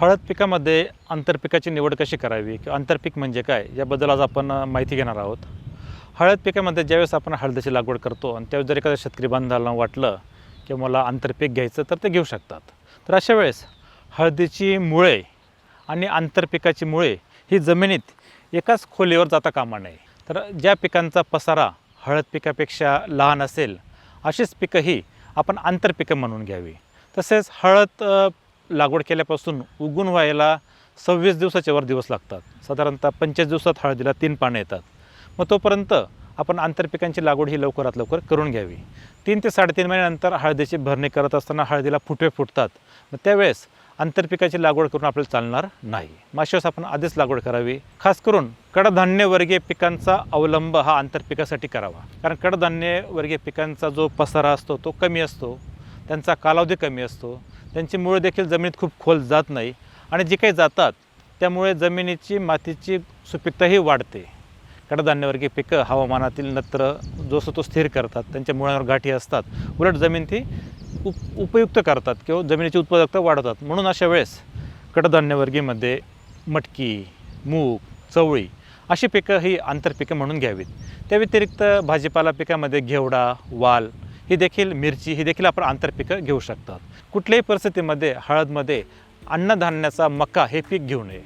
हळद पिकामध्ये आंतरपिकाची निवड कशी करावी किंवा आंतरपीक म्हणजे काय याबद्दल आज आपण माहिती घेणार आहोत. हळद पिकामध्ये ज्यावेळेस आपण हळदीची लागवड करतो आणि त्यावेळेस जर एखाद्या शेतकरी बांधवाला वाटलं की मला आंतरपीक घ्यायचं तर ते घेऊ शकतात. तर अशा वेळेस हळदीची मुळे आणि आंतरपिकाची मुळे ही जमिनीत एकाच खोलीवर जाता कामा नये. तर ज्या पिकांचा पसारा हळद पिकापेक्षा लहान असेल अशीच पिकंही आपण आंतरपिकं म्हणून घ्यावी. तसेच हळद लागवड केल्यापासून उगून व्हायला सव्वीस दिवसाच्या वर दिवस लागतात. साधारणतः पंचवीस दिवसात हळदीला तीन पानं येतात. मग तोपर्यंत आपण आंतरपिकांची लागवड ही लवकरात लवकर करून घ्यावी. तीन ते साडेतीन महिन्यानंतर हळदीची भरणी करत असताना हळदीला फुटवे फुटतात. मग त्यावेळेस आंतरपिकाची लागवड करून आपल्याला चालणार नाही. माशेस आपण आधीच लागवड करावी. खास करून कडधान्यवर्गीय पिकांचा अवलंब हा आंतरपिकासाठी करावा. कारण कडधान्यवर्गीय पिकांचा जो पसारा असतो तो कमी असतो. त्यांचा कालावधी कमी असतो. त्यांची मुळे देखील जमिनीत खूप खोल जात नाही आणि जी काही जातात त्यामुळे जमिनीची मातीची सुपीकताही वाढते. कडधान्यवर्गीय पिकं हवामानातील नत्र जो असतो तो स्थिर करतात त्यांच्या मुळांवर गाठी असतात. उलट जमीन ती उप उपयुक्त करतात किंवा जमिनीची उत्पादकता वाढवतात. म्हणून अशा वेळेस कडधान्यवर्गीमध्ये मटकी मूग चवळी अशी पिकं ही आंतरपिकं म्हणून घ्यावीत. त्या व्यतिरिक्त भाजीपाला पिकामध्ये घेवडा वाल ही देखील मिरची ही देखील आपण आंतरपिकं घेऊ शकतात. कुठल्याही परिस्थितीमध्ये हळदमध्ये अन्नधान्याचा मका हे पीक घेऊ नये.